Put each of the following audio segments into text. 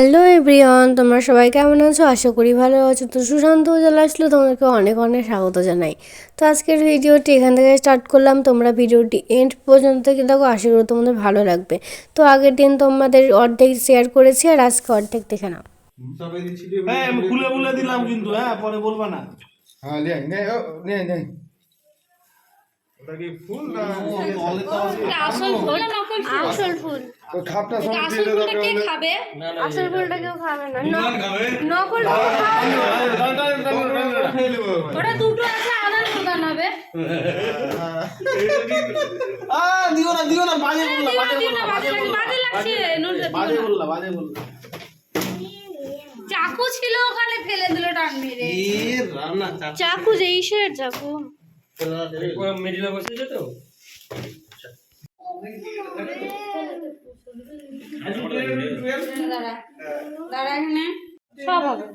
Hello everyone তোমরা সবাই কেমন আছো? আশা করি ভালো আছো। তো সুশান্ত উজালা আসলে তোমাদেরকে অনেক অনেক স্বাগত জানাই। তো আজকের ভিডিওটি এখান থেকে স্টার্ট করলাম। তোমরা ভিডিওটি এন্ড পর্যন্ত দেখে দেখো আশা করি তোমাদের ভালো লাগবে। তো আগের দিন তোমাদের অর্ধেক শেয়ার করেছি আর আজকে অর্ধেক দেখে নাও। হ্যাঁ আমি খুলে খুলে দিলাম কিন্তু হ্যাঁ পরে বলবা না। হ্যাঁ নে নে নে নে ওটা কি ফুল না আসল ফুল? আসল ফুল। খাপটা সব দিয়ে ফুলটা কে খাবে আসল ফুলটা কেউ খাবে না নকল ওটা দুটো আছে আলাদা দোকান হবে আ দিও না দিও না বাজে বললা বাজে বললা বাজে লাগছে, বাজে লাগছে, নুনটা দিও বাজে না। বললা বাজে বললা চাকু ছিল ওখানে ফেলে দিল টান মেরে চাকু যে ইসের চাকু মেডিলা বসেছে তো দাঁড়া এখানে সব হবে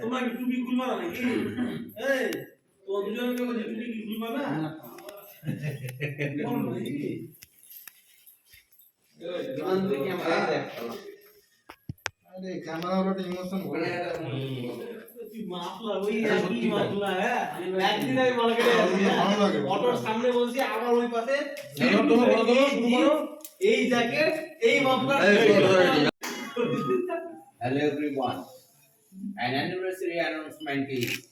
তোমরা কি টুপি খুলবা না নাকি? তো দুজনকে বলছি টুপি কি খুলবা না? এই জ্যাকেট এই মাফলা Hello everyone. An anniversary announcement is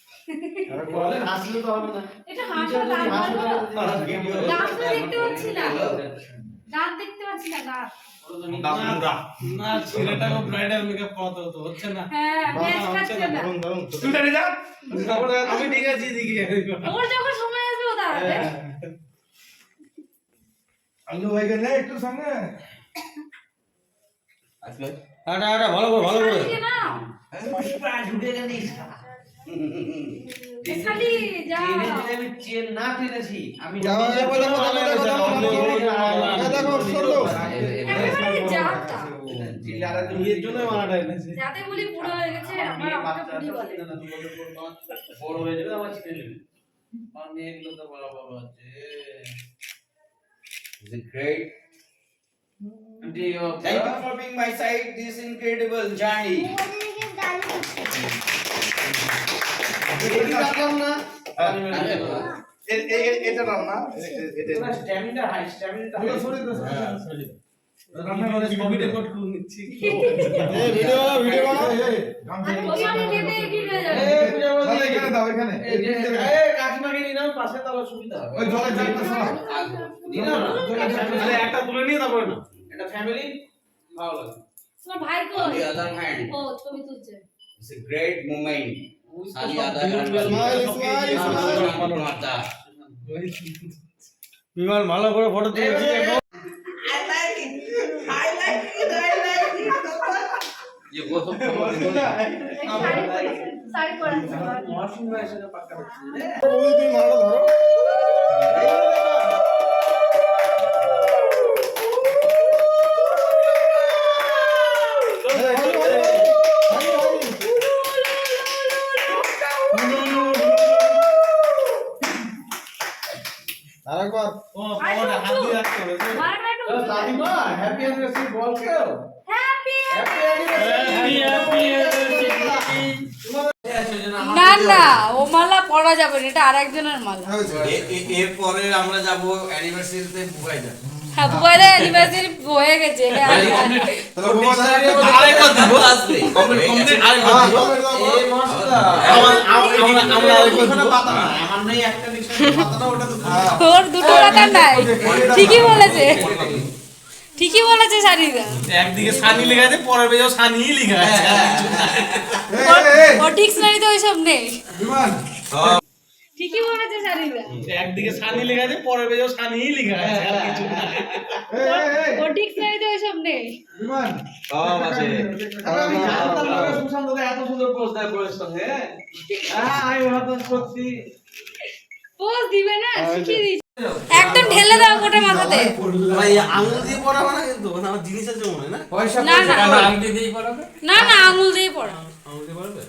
আসলে তো হবে না। এটা হাসো দাঁত দাঁত তো দেখতে পাচ্ছি না। দাঁত দেখতে পাচ্ছি না দাঁত। না ছেলেটাকে ব্রাইডাল মেকআপ করাতে হতো হচ্ছে না। হ্যাঁ ম্যাচ খাচ্ছে না। দারুণ দারুণ তুই দাঁড়িয়ে যা তারপরে আমি ঠিক আছি এদিকে ওর যখন সময় আসবে ও দাঁড়াবে। আলু ভাইকে নে একটু আটা ভালো করে ভালো করে। না একেবারে যাতা বলি পুরো হয়ে গেছে আমার আমাকে পুরি বলে বড় হয়ে যাবে আমার ছেলে নেবে আমার মেয়েগুলো তো বড় বড় হচ্ছে Is it great? Thank you for being my side this incredible journey. এ- এ- এ- না এ- এ- এটা হয়ে সরা তাহলে একটা তুলে নিয়ে তারপরে না এটা ফ্যামিলি ভালো ভাই hand, ও ছবি তুলছে it's a great moment. বিমান ভালো করে ফটো তুলেছি ধরো হ্যাপি অ্যানিভার্সারি বল কেউ হ্যাপি হ্যাপি না না ও মালা পরা যাবে না এটা আরেকজনের মালা। এরপরে আমরা যাব অ্যানিভার্সারিতে বুবাই যাব হ্যাঁ বুবাইদের অ্যানিভার্সারি হয়ে গেছে হ্যাঁ তাহলে বোমা আরেকবার দিব আসবে এই মাসটা। আমরা ওইখানে পাতা না। আমার নেই একটা নিশ্চয় পাতা না ওটা তো ওর দুটো কথা নাই। ঠিকই বলেছে। ঠিকই বলেছে সানিদা। একদিকে সানি লেখা আছে পরের পেজেও সানিই লেখা আছে ও ডিকশনারিতে ওইসব নেই। ঠিকই বলেছে শাড়িটা একদিকে সানি লেখা আছে পরের পেজেও সানিই লেখা আছে ও ডিকশনারিতে ওইসব নেই। সব আছে। আমি জানতাম না সুশান্ত এত সুন্দর পোস্ট দেয় বউয়ের সঙ্গে হ্যাঁ। আমি ভাবতাম সত্যি। পোজ দিবে না শিখিয়ে দিচ্ছি একদম ঢেলে দাও গোটা মাথাতে ভাই আঙুল দিয়ে পড়াবে না কিন্তু মানে আমার জিনিস আছে মনে না পয়সা না না আংটি দিয়েই পড়াবে না না আঙুল দিয়ে পড়া আঙুল দিয়ে পড়াবে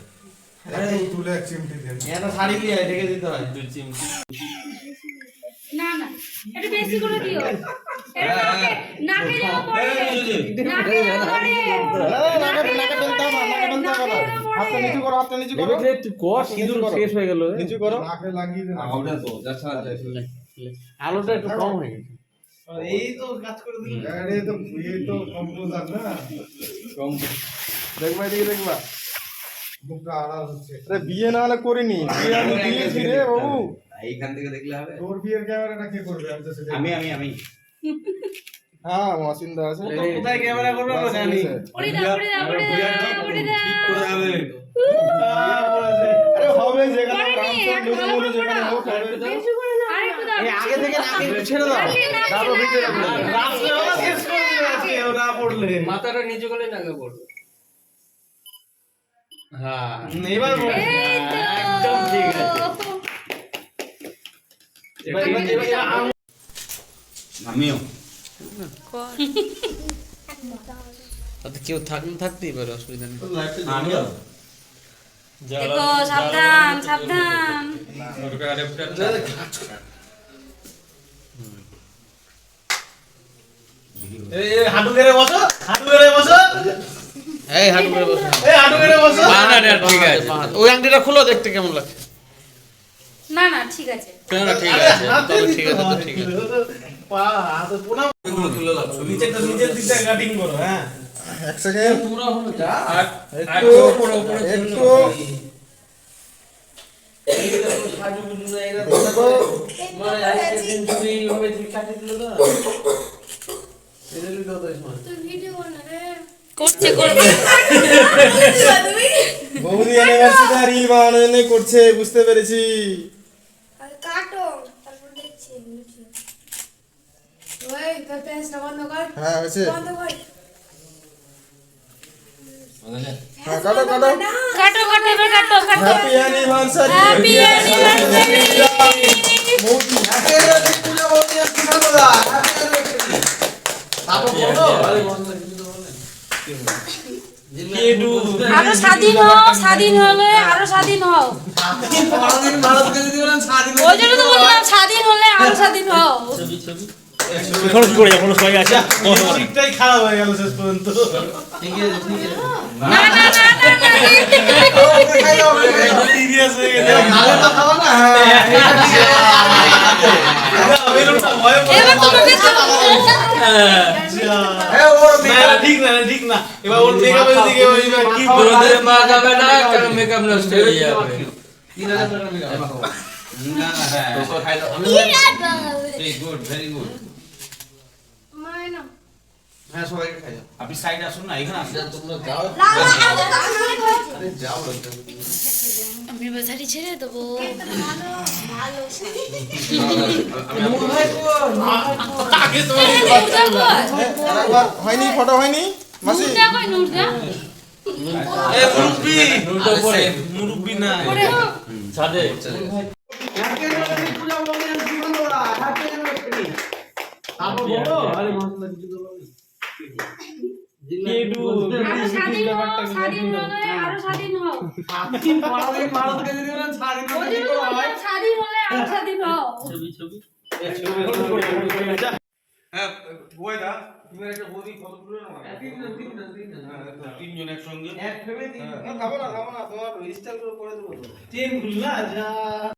এই তুলে এক চিমটি দেন এটা শাড়ি দিয়ে রেখে দিতে হয় দুই চিমটি না না এটা বেশি করে দিও এটা নাকে নাকে পড়ে নাকে যেন পড়ে নাকে যেন পড়ে নাকে যেন হাতটা নিচু করো হাতটা নিচু করো তুই কর সিঁদুর শেষ হয়ে গেল নিচু করো নাকে লাগিয়ে দেন ওটা তো যাচ্ছে না যাচ্ছে আলোটা একটু কম হয়ে গেছে। এই তো কাজ করে দিল আরে তো এই তো কম্পোজার না। দেখবা এদিকে দেখবা। মুখটা আড়াল হচ্ছে। আরে বিয়ে না হলে করিনি। বিয়ে আমি দিয়েছি রে বাবু। এইখান থেকে দেখলে হবে? তোর বিয়ের ক্যামেরাটা কে করবে? আমি তো সেটা আমি আমি আমি। হ্যাঁ মসিন্দা আছে। তো কোথায় ক্যামেরা করবে জানি। দাও পড়ে দাও আরে হবে যেখানে করেনি, কাম এখন ভালো করে করে যেখানে পড়াও। হোক হবে বেশি করে দাও আরেকটু দাও আগে থেকে নাকে ছেড়ে দাও। তারপর ভিতরে পড়বে। রাত্রেবেলা শেষ করে দিবে আজকে ও না পড়লে। মাথাটা নিচু করলে নাকে পড়বে। হ্যাঁ। এবার পড়বে। এই তো। একদম ঠিক আছে। এবার এবার এবার এবার কেউ থাকলে থাকতেই পারে অসুবিধা নেই। আমিও। সাবধান সাবধান ওটা আরেকটা এই এই, হাঁটু গেড়ে বসো হাঁটু গেড়ে বসো। এই হাঁটু গেড়ে বসো। এই হাঁটু গেড়ে বসো। না, না, ঠিক আছে। ওই আংটিটা খুলো দেখতে কেমন লাগছে? না না ঠিক আছে। না ঠিক আছে। তবে ঠিক আছে তো ঠিক আছে। পা হাতে পুনা। নিচেরটা নিচের দিকটা কাটিং করো হ্যাঁ। এক সেকেন্ড আর একটু উপরে উপরে একটু করছে করছে। বৌদি অ্যানিভার্সারি রিল বানানো করছে বুঝতে পেরেছি। কাটো তারপর দেখছি ওই তোর পেঁয়াজটা বন্ধ কর। হ্যাঁ হয়েছে। বন্ধ কর। কাটো কাটো। কাটো কাটো এবার কাটো কাটো। হ্যাপি অ্যানিভার্সারি হ্যাপি অ্যানিভার্সারি বৌদি আরও স্বাধীন হও স্বাধীন হলে আরও স্বাধীন হও। ওই জন্য তো বললাম স্বাধীন হলে আরও স্বাধীন হও। কি করে যাব সবাই আছে ঠিকটাই খারাপ হয়ে গেল শেষ পর্যন্ত না না না না না সিরিয়াস হয়ে গেছে বেলুনটা ভয়ে পড়ে এবার তোমাকে না, না, ঠিক না না, ঠিক না এবার ওর মেকআপের দিকে ওই কি বলব মা যাবে না কারণ মেকআপ নষ্ট হয়ে যাবে কি না না হ্যাঁ খাই দাও ভেরি গুড ভেরি গুড হ্যাঁ সবাইকে খাই আপনি সাইডে আসুন না এখানে আসুন। তোমরা যাও। আরে যাও আমি বাজারি ছেড়ে দেবো। হয়নি ফটো হয়নি? মাসি? মুরব্বি! মুরব্বি না তিনজন একসঙ্গে। না না করে দেবো চেন খুললা যা।